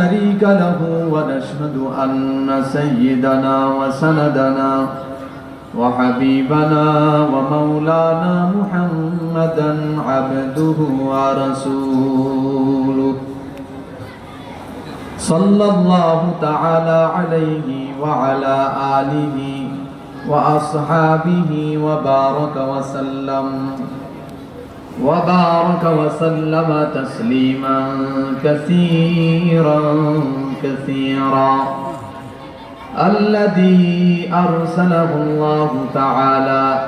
شريك له ونشهد أن سيدنا وسندنا وحبيبنا ومولانا محمدا عبده ورسوله صلى الله تعالى عليه وعلى آله وأصحابه وبارك وسلم وبارك وسلم تسليما كثيرا كثيرا. الذي أرسله الله تعالى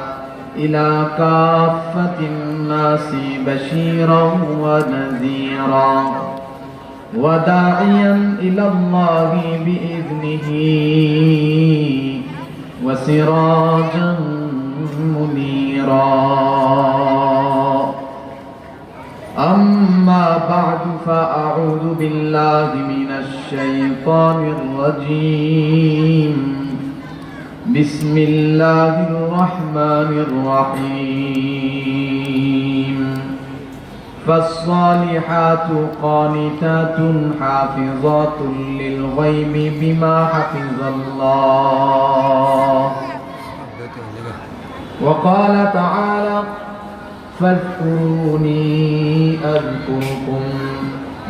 إلى كافة الناس بشيرا ونذيرا. وداعيا إلى الله بإذنه وسراجا منيرا. أما بعد فأعوذ بالله من الشيطان الرجيم بسم الله الرحمن الرحيم فالصالحات قانتات حافظات للغيب بما حفظ الله وقال تعالى فاذكروني أذكركم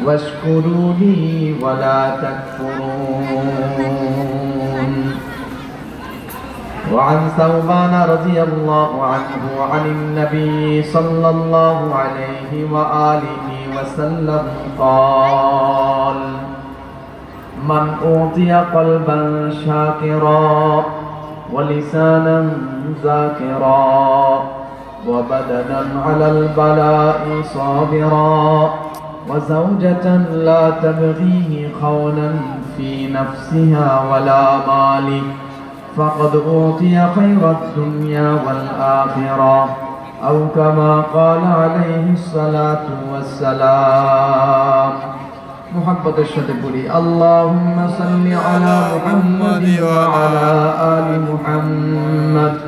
واشكروا لي ولا تكفرون. وعن ثوبان رضي الله عنه عن النبي صلى الله عليه وآله وسلم قال من أوتي قلبا شاكرا ولسانا ذاكرا وبدنا على البلاء صابرا وزوجة لا تبغيه خونا في نفسها ولا مال فقد أوتي خير الدنيا والآخرة أو كما قال عليه الصلاة والسلام. محبة الشتبري اللهم صل على محمد وعلى آل محمد.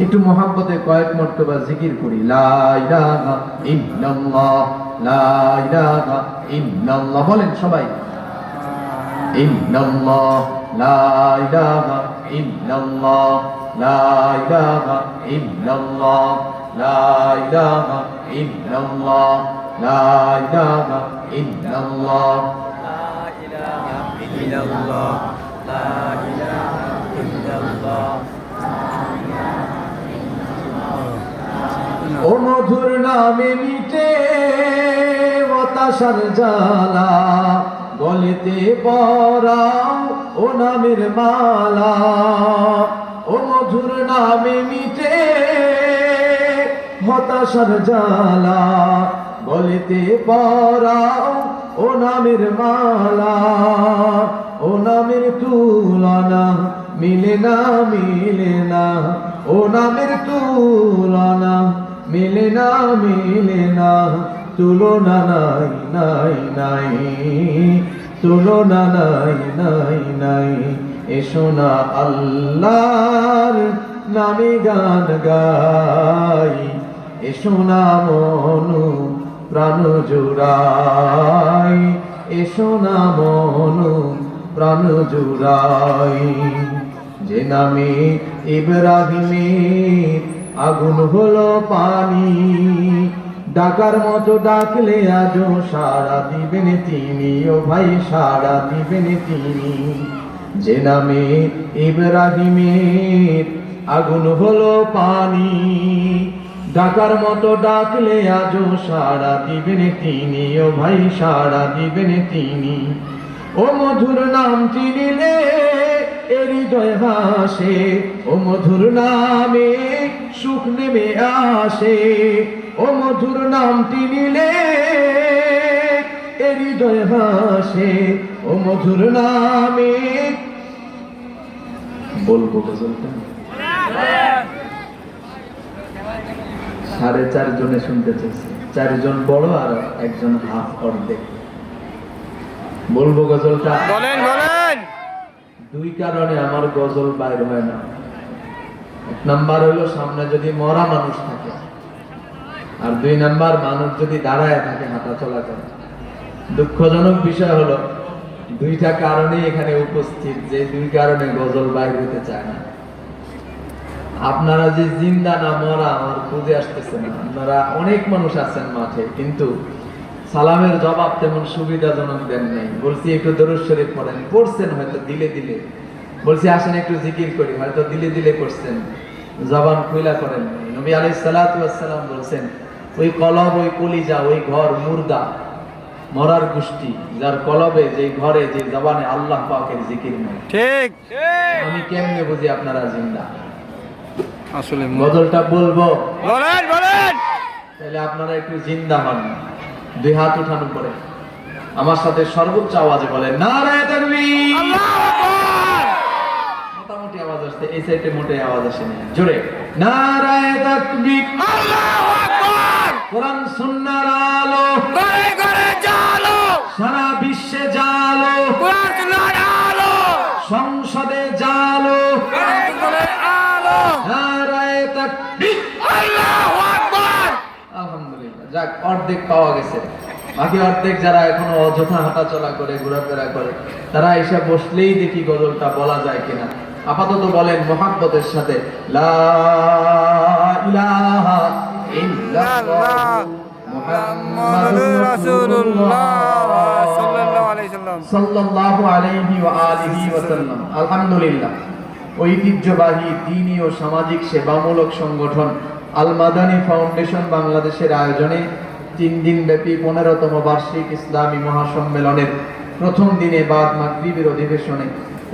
একটু মহাব্বতে কয়েক মর্তবা জিকির করি। বলেন সবাই। ইল্লাল্লাহ লা লা লা লা ও মধুর নামে মিটে হতাশার জালা গলেতে পরাও ও নামের মালা। ও মধুর নামে মিটে হতাশার জালা গলেতে পরাও ও নামের মালা। ও নামের তুলনা মিলে না মিলে না। ও নামের তুলনা মিলে না মিলে না, তুলনা নাই নাই নাই। তুলনা নাই নাই নাই। এসো না আল্লাহর নামে গান গাই। এসো না মনু প্রাণ জুড়াই। এসো না মনু প্রাণ জুড়াই। যে নামে ইব্রাহিমের আগুন হলো পানি। ডাকার মতো ডাকলে আজও সাড়া দিবেন তিনি। ও ভাই, সাড়া দিবেন তিনি। যে নামে ইব্রাহিমের আগুন হলো পানি। ডাকার মতো ডাকলে আজও সাড়া দিবেন তিনি। ও ভাই, সাড়া দিবেন তিনি। ও মধুর নাম চিনিলে হৃদয় হাসে ও মধুর নামে সুখ নেমে আসে, ও মধুর নামটি নিলে হৃদয় ও মধুর নামে বলব গজলটা। সাড়ে চার জনে শুনতে চাইছে। চারজন বড় আর একজন হাফ অর্ধেক। বলব গজলটা। বলেন বলেন। দুই কারণে আমার গজল বাইর হয় না। এক নাম্বার হইল সামনে যদি মরা মানুষ থাকে, আর দুই নাম্বার মানুষ যদি দাঁড়ায় থাকে, হাঁটা করে। দুঃখজনক বিষয় হলো, দুইটা কারণে এখানে উপস্থিত, যে দুই কারণে গজল বাইর হতে চায় না। আপনারা যে জিন্দা না মরা, আমার খুঁজে আসতেছে না। আপনারা অনেক মানুষ আছেন মাঠে, কিন্তু সালামের জবাব তেমন সুবিধাজনক দেন নাই। বলছি একটু দরুদ শরীফ পড়েন। পড়ছেন হয়তো দিলে দিলে। বলছি আসেন একটু জিকির করি। হয়তো দিলে দিলে করছেন জবান খুইলা করেন নবী আলাইহিস সালাতু ওয়াস সালাম বলছেন ওই কলব ওই কলিজা ওই ঘর মুর্দা মরার গোষ্ঠী যার কলবে যে ঘরে যে জবানে আল্লাহ পাকের জিকির নেই। ঠিক। আমি কেমনে বুঝি আপনারা জিন্দা? আসলে গজলটা বলব? বলেন বলেন। তাহলে আপনারা একটু জিন্দা হন। দুই হাত উঠানো পরে আমার সাথে সর্বোচ্চ আওয়াজে বলেন নারায় তাকবীর মোটামুটি আওয়াজ আসছে এই সাইডে মোটে আওয়াজ আসেনি। জোরে নারায় তাকবীর আল্লাহু আকবার! কোরআন সুন্নাহর আলো ঘরে ঘরে জালো! সারা বিশ্বে জালো অর্ধেক পাওয়া গেছে। বাকি অর্ধেক যারা এখনও অযথা হাঁটাচলা করে, ঘোরাফেরা করে, তারা এসে বসলেই দেখি গজলটা বলা যায় কিনা। আপাতত বলেন মোহাব্বতের সাথে আলহামদুলিল্লাহ। ঐতিহ্যবাহী দ্বীনি ও সামাজিক সেবামূলক সংগঠন আল মাদানী ফাউন্ডেশন বাংলাদেশের আয়োজনে তিন দিন ব্যাপী পনেরোতম বার্ষিক ইসলামী মহাসম্মেলনের প্রথম দিনে বাদ মাগরিবের অধিবেশনে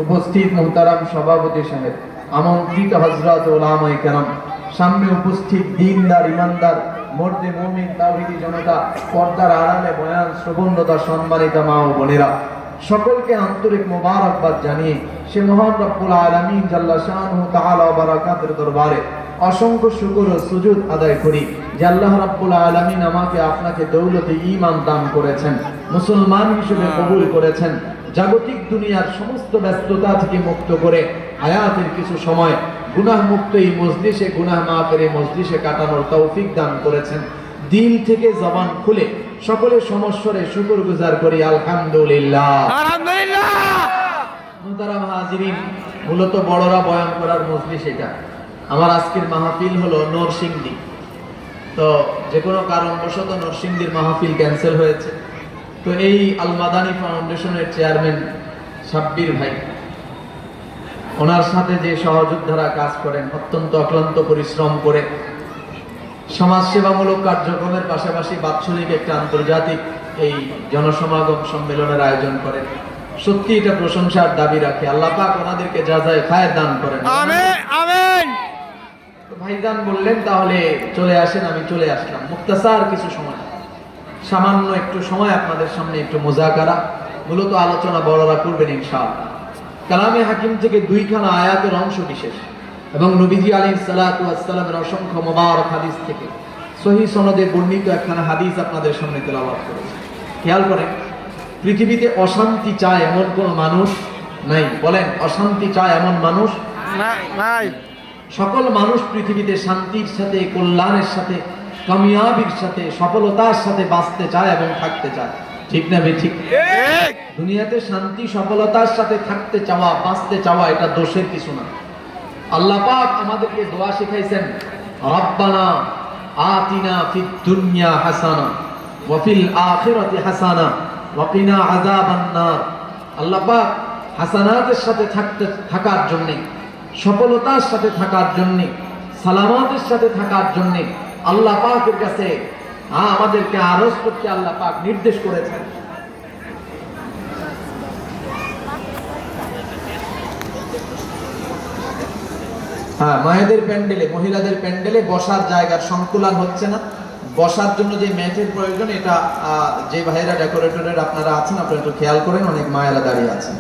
উপস্থিত মোহতারাম সভাপতি সাহেব, আমন্ত্রিত হজরত ওলামায়ে কেরাম, সামনে উপস্থিত দিনদার, ইমানদার, মর্দে মমিন, তাওহিদি জনতা, পর্দার আড়ালে বয়ান শ্রবণতা সম্মানিতা মা ও বোনেরা, সকলকে আন্তরিক মোবারকবাদ জানিয়ে সে মহান আলামিন জাল্লা শানহু তাআলা ওয়া বারাকাতুর দরবারে অসংখ্য শুকর ও সুজুদ আদায় করি যে আল্লাহ রাব্বুল আলামিন আমাকে আপনাকে দৌলতে ঈমান দান করেছেন মুসলমান হিসেবে কবুল করেছেন জাগতিক দুনিয়ার সমস্ত ব্যস্ততা থেকে মুক্ত করে হায়াতের কিছু সময় গুনাহ মুক্ত এই মজলিসে গুনাহ মাফের এই মজলিসে কাটানোর তৌফিক দান করেছেন। দিল থেকে জবান খুলে সকলে সমস্যরে শুকর গুজার করি আলহামদুলিল্লাহ। আলহামদুলিল্লাহ! হাজিরিন মূলত বড়রা বয়ান করার মজলিস এটা। আমার আজকের মাহফিল হলো নরসিংদী। তো যে কোনো কারণবশত নরসিংদীর মাহফিল ক্যান্সেল হয়েছে। তো এই আলমাদানি ফাউন্ডেশনের চেয়ারম্যান সাব্বির ভাই, ওনার সাথে যে সহযোদ্ধারা কাজ করেন, অত্যন্ত অক্লান্ত পরিশ্রম করে, সমাজসেবামূলক কার্যক্রমের পাশাপাশি বাৎসরিক একটা আন্তর্জাতিক এই জনসমাগম সম্মেলনের আয়োজন করেন। সত্যি এটা প্রশংসার দাবি রাখে। আল্লাহ পাক ওনাদেরকে যা যায় খায় দান করেন। তো ভাইজান বললেন, তাহলে চলে আসেন, আমি চলে আসলাম। মুক্তাসার কিছু সময়। সামান্য একটু সময় আপনাদের সামনে একটু মোজাকারা। মূলত আলোচনা বড়রা করবেন ইনশাআল্লাহ। কালামে হাকিম থেকে দুইখানা আয়াতের অংশ বিশেষ। এবং নবীজি আলী সালাতামের অসংখ্য মোবারক হাদিস থেকে। সহি সনদে বর্ণিত একখানা হাদিস আপনাদের সামনে তেলাবাদ করেছে। খেয়াল করেন, পৃথিবীতে অশান্তি চায় এমন কোনো মানুষ নাই। বলেন, অশান্তি চায় এমন মানুষ নাই। সকল মানুষ পৃথিবীতে শান্তির সাথে কল্যাণের সাথে কামিয়াবির সাথে সফলতার সাথে বাঁচতে চায় এবং থাকতে চায়। ঠিক না বে ঠিক? দুনিয়াতে শান্তি সফলতার সাথে থাকতে চাওয়া বাঁচতে চাওয়া এটা দোষের কিছু না। আল্লাহ পাক আমাদেরকে দোয়া শিখাইছেন রব্বানা আতিনা ফিদ দুনিয়া হাসানা ওয়া ফিল আখিরাতি হাসানা ওয়া কিনা আযাবান নার আল্লাহ পাক হাসানাতের সাথে থাকতে থাকার জন্য সফলতার সাথে থাকার জন্যে, সালামতের সাথে থাকার জন্যে আল্লাহ পাকের কাছে আমাদেরকে আরজ করতে আল্লাহ পাক নির্দেশ করেছেন। হ্যাঁ মায়েদের প্যান্ডেলে, মহিলাদের প্যান্ডেলে বসার জায়গার সংকুলান হচ্ছে না। বসার জন্য যে ম্যাটের প্রয়োজন, এটা যে ভাইয়েরা ডেকোরেটরের আপনারা আছেন, আপনারা একটু খেয়াল করেন, অনেক মায়েরা দাঁড়িয়ে আছেন।